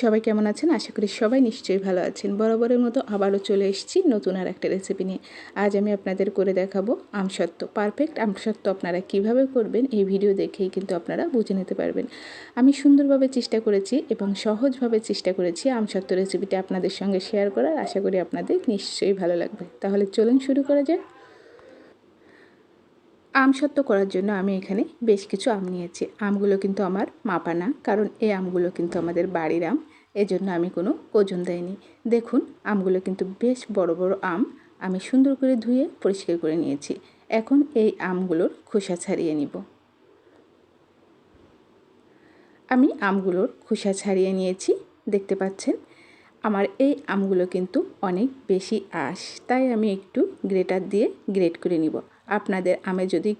সবাই কেমন আছেন? আশা করি সবাই নিশ্চয়ই ভালো আছেন। বরাবরের মতো আবারও চলে এসেছি নতুন আর একটা রেসিপি নিয়ে। আজ আমি আপনাদের করে দেখাবো আমসত্ত্ব। পারফেক্ট আমসত্ত্ব আপনারা কীভাবে করবেন এই ভিডিও দেখেই কিন্তু আপনারা বুঝে নিতে পারবেন। আমি সুন্দরভাবে চেষ্টা করেছি এবং সহজভাবে চেষ্টা করেছি আমসত্ত্ব রেসিপিটি আপনাদের সঙ্গে শেয়ার করার। আশা করি আপনাদের নিশ্চয়ই ভালো লাগবে। তাহলে চলুন শুরু করা যাক। আম সত্ত্ব করার জন্য আমি এখানে বেশ কিছু আম নিয়েছি। আমগুলো কিন্তু আমার মাপা না, কারণ এই আমগুলো কিন্তু আমাদের বাড়ির আম, এজন্য আমি কোনো ওজন দেয়নি দেখুন, আমগুলো কিন্তু বেশ বড় বড় আম আমি সুন্দর করে ধুয়ে পরিষ্কার করে নিয়েছি। এখন এই আমগুলোর খোসা ছাড়িয়ে নিব। আমি আমগুলোর খোসা ছাড়িয়ে নিয়েছি, দেখতে পাচ্ছেন? আমার এই আমগুলো কিন্তু অনেক বেশি আঁশ, তাই আমি একটু গ্রেটার দিয়ে গ্রেট করে নিব। আপনাদের আমে যদি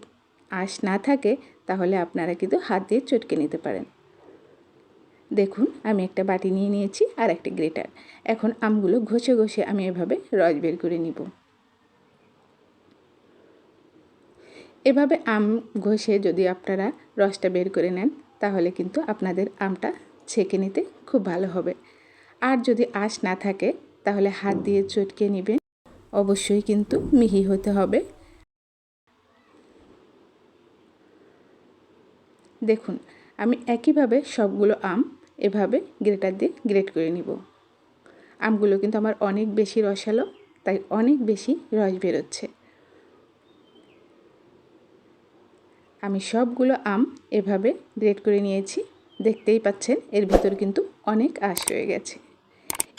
আঁশ না থাকে, তাহলে আপনারা কিন্তু হাত দিয়ে চটকে নিতে পারেন। দেখুন, আমি একটা বাটি নিয়ে নিয়েছি আর একটা গ্রেটার। এখন আমগুলো ঘষে ঘষে আমি এভাবে রস বের করে নিব। এভাবে আম ঘষে যদি আপনারা রসটা বের করে নেন, তাহলে কিন্তু আপনাদের আমটা ছেঁকে নিতে খুব ভালো হবে। আর যদি আঁশ না থাকে, তাহলে হাত দিয়ে চটকে নেবেন। অবশ্যই কিন্তু মিহি হতে হবে। দেখুন, আমি একইভাবে সবগুলো আম এভাবে গ্রেটার দিয়ে গ্রেট করে নিব। আমগুলো কিন্তু আমার অনেক বেশি রসালো, তাই অনেক বেশি রস বেরোচ্ছে। আমি সবগুলো আম এভাবে গ্রেট করে নিয়েছি, দেখতেই পাচ্ছেন এর ভিতর কিন্তু অনেক আশ রয়ে গেছে।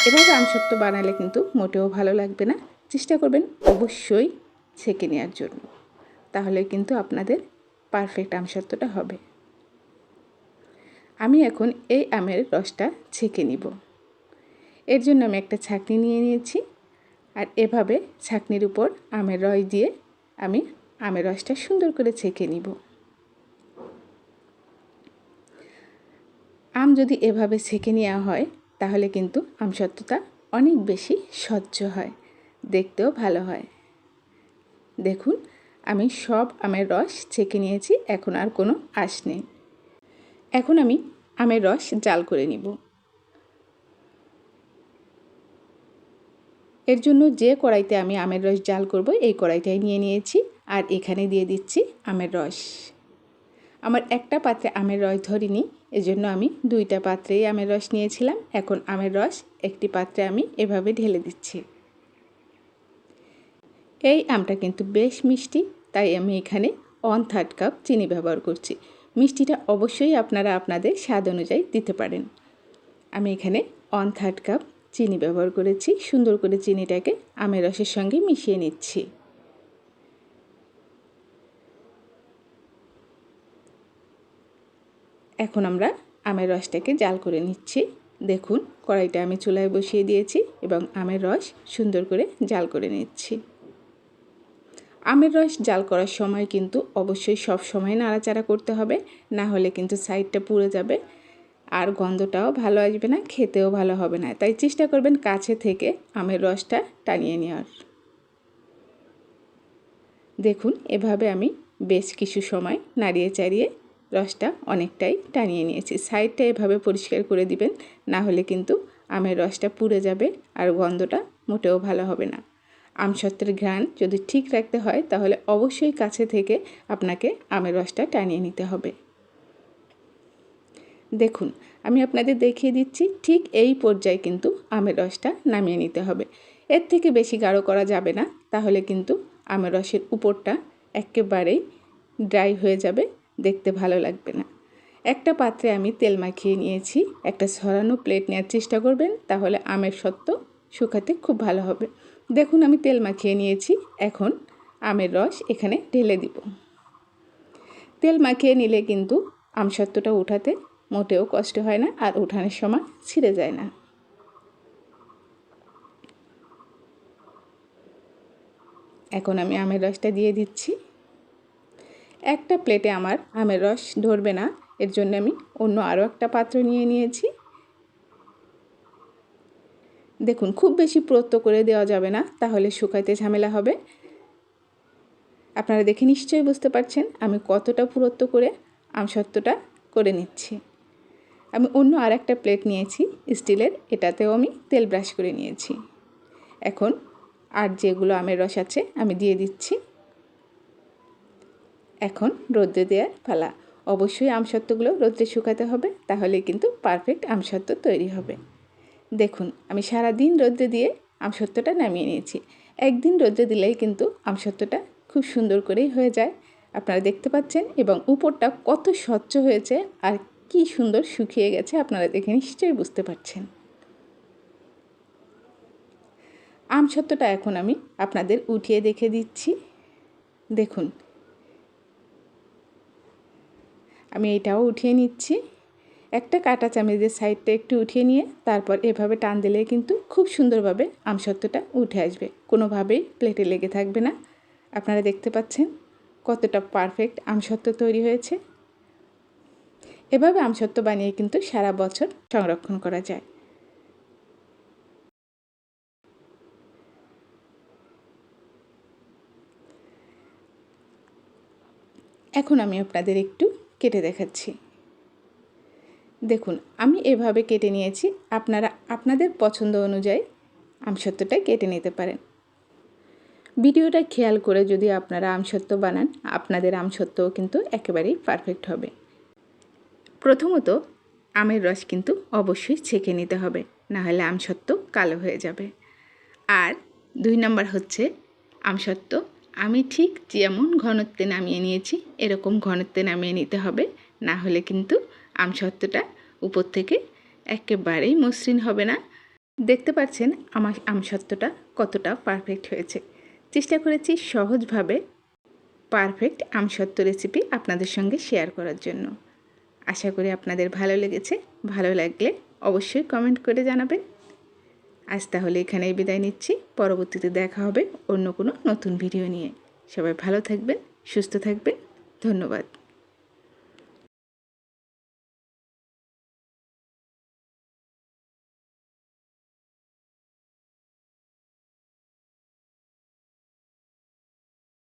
এভাবে আমসত্ব বানালে কিন্তু মোটেও ভালো লাগবে না, চেষ্টা করবেন অবশ্যই ছেঁকে নেওয়ার জন্য। তাহলে কিন্তু আপনাদের পারফেক্ট আমসত্বটা হবে। আমি এখন এই আমের রসটা ছেঁকে নিব। এর জন্য আমি একটা ছাকনি নিয়ে নিয়েছি আর এভাবে ছাকনির উপর আমের রস দিয়ে আমি আমের রসটা সুন্দর করে ছেঁকে নিব। আম যদি এভাবে ছেঁকে নেওয়া হয়, তাহলে কিন্তু আম আমসত্ত্বটা অনেক বেশি স্বচ্ছ হয়, দেখতেও ভালো হয়। দেখুন, আমি সব আমের রস ছেঁকে নিয়েছি, এখন আর কোনো আশ নেই। এখন আমি আমের রস জাল করে নিব। এর জন্য যে কড়াইতে আমি আমের রস জাল করব, এই কড়াইটাই নিয়ে নিয়েছি আর এখানে দিয়ে দিচ্ছি আমের রস। আমার একটা পাত্রে আমের রস ধরিনি, এজন্য আমি দুইটা পাত্রেই আমের রস নিয়েছিলাম। এখন আমের রস একটি পাত্রে আমি এভাবে ঢেলে দিচ্ছি। এই আমটা কিন্তু বেশ মিষ্টি, তাই আমি এখানে ওয়ান থার্ড কাপ চিনি ব্যবহার করছি। মিষ্টিটা অবশ্যই আপনারা আপনাদের স্বাদ অনুযায়ী দিতে পারেন। আমি এখানে ওয়ান থার্ড কাপ চিনি ব্যবহার করেছি। সুন্দর করে চিনিটাকে আমের রসের সঙ্গে মিশিয়ে নিচ্ছি। এখন আমরা আমের রসটাকে জাল করে নিচ্ছি। দেখুন, কড়াইটা আমি চুলায় বসিয়ে দিয়েছি এবং আমের রস সুন্দর করে জাল করে নিচ্ছি। আমের রস জাল করার সময় কিন্তু অবশ্যই সব সময় নাড়াচাড়া করতে হবে, না হলে কিন্তু সাইডটা পুড়ে যাবে আর গন্ধটাও ভালো আসবে না, খেতেও ভালো হবে না। তাই চেষ্টা করবেন কাছে থেকে আমের রসটা টানিয়ে নেওয়ার। দেখুন, এভাবে আমি বেশ কিছু সময় নাড়িয়ে চাড়িয়ে রসটা অনেকটাই টানিয়ে নিয়েছি। সাইডটা এভাবে পরিষ্কার করে দিবেন, না হলে কিন্তু আমের রসটা পুড়ে যাবে আর গন্ধটা মোটেও ভালো হবে না। আমসত্ত্বের ঘ্রাণ যদি ঠিক রাখতে হয়, তাহলে অবশ্যই কাছে থেকে আপনাকে আমের রসটা টানিয়ে নিতে হবে। দেখুন, আমি আপনাদের দেখিয়ে দিচ্ছি, ঠিক এই পর্যায়ে কিন্তু আমের রসটা নামিয়ে নিতে হবে। এর থেকে বেশি গাঢ় করা যাবে না, তাহলে কিন্তু আমের রসের উপরটা একেবারেই ড্রাই হয়ে যাবে, দেখতে ভালো লাগবে না। একটা পাত্রে আমি তেল মাখিয়ে নিয়েছি, একটা সরানো প্লেট নেওয়ার চেষ্টা করবেন, তাহলে আমের সত্ত্ব শুকাতে খুব ভালো হবে। দেখুন, আমি তেল মাখিয়ে নিয়েছি। এখন আমের রস এখানে ঢেলে দিব। তেল মাখিয়ে নিলে কিন্তু আমসত্ত্বটা উঠাতে মোটেও কষ্ট হয় না আর উঠানোর সময় ছিঁড়ে যায় না। এখন আমি আমের রসটা দিয়ে দিচ্ছি। একটা প্লেটে আমার আমের রস ধরবে না, এর জন্য আমি অন্য আরও একটা পাত্র নিয়ে নিয়েছি। দেখুন, খুব বেশি প্রত্য করে দেওয়া যাবে না, তাহলে শুকাইতে ঝামেলা হবে। আপনারা দেখে নিশ্চয়ই বুঝতে পারছেন আমি কতটা পুরত্ব করে, আমসত্ত্বটা করে নিচ্ছি। আমি অন্য আর একটা প্লেট নিয়েছি, স্টিলের, এটাতেও আমি তেল ব্রাশ করে নিয়েছি। এখন আর যেগুলো আমের রস আছে আমি দিয়ে দিচ্ছি। এখন রোদ্রে দেওয়ার পালা। অবশ্যই আমসত্ত্বগুলো রোদ্রে শুকাতে হবে তাহলে কিন্তু পারফেক্ট আমসত্ত্ব তৈরি হবে। দেখুন, আমি সারা দিন রোদ্রে দিয়ে আমসত্ত্বটা নামিয়ে নিয়েছি। একদিন রোদ্রে দিলেই কিন্তু আমসত্ত্বটা খুব সুন্দর করেই হয়ে যায়। আপনারা দেখতে পাচ্ছেন এবং উপরটা কত স্বচ্ছ হয়েছে আর কি সুন্দর শুকিয়ে গেছে আপনারা দেখে নিশ্চয়ই বুঝতে পারছেন। আমসত্ত্বটা এখন আমি আপনাদের উঠিয়ে দেখে দিচ্ছি। দেখুন, আমি এটাও উঠিয়ে নিচ্ছি। একটা কাটা চামচের সাইডটা একটু উঠিয়ে নিয়ে তারপর এভাবে টান দিলে কিন্তু খুব সুন্দরভাবে আমসত্ত্বটা উঠে আসবে। কোনোভাবেই প্লেটে লেগে থাকবে না। আপনারা দেখতে পাচ্ছেন কতটা পারফেক্ট আমসত্ত্ব তৈরি হয়েছে। এভাবে আমসত্ত্ব বানিয়ে কিন্তু সারা বছর সংরক্ষণ করা যায়। এখন আমি আপনাদের একটু কেটে দেখাচ্ছি। দেখুন, আমি এভাবে কেটে নিয়েছি। আপনারা, আপনাদের পছন্দ অনুযায়ী আমসত্ত্বটা কেটে নিতে পারেন। ভিডিওটা খেয়াল করে যদি আপনারা আমসত্ত্ব বানান, আপনাদের আমসত্ত্বও কিন্তু একেবারেই পারফেক্ট হবে। প্রথমত, আমের রস কিন্তু অবশ্যই ছেঁকে নিতে হবে, নাহলে আমসত্ত্ব কালো হয়ে যাবে। আর দুই নম্বর হচ্ছে, আমসত্ত্ব আমি ঠিক যেমন ঘনত্বে নামিয়ে নিয়েছি, এরকম ঘনত্বে নামিয়ে নিতে হবে না হলে কিন্তু আমসত্ত্বটা উপর থেকে একেবারেই মসৃণ হবে না। দেখতে পাচ্ছেন আমার আমসত্ত্বটা কতটা পারফেক্ট হয়েছে। চেষ্টা করেছি সহজভাবে পারফেক্ট আমসত্ত্ব রেসিপি আপনাদের সঙ্গে শেয়ার করার জন্য। আশা করি আপনাদের ভালো লেগেছে। ভালো লাগলে অবশ্যই কমেন্ট করে জানাবেন। আজ তাহলে এখানেই বিদায় নিচ্ছি। পরবর্তীতে দেখা হবে অন্য কোনো নতুন ভিডিও নিয়ে। সবাই ভালো থাকবেন, সুস্থ থাকবেন। ধন্যবাদ।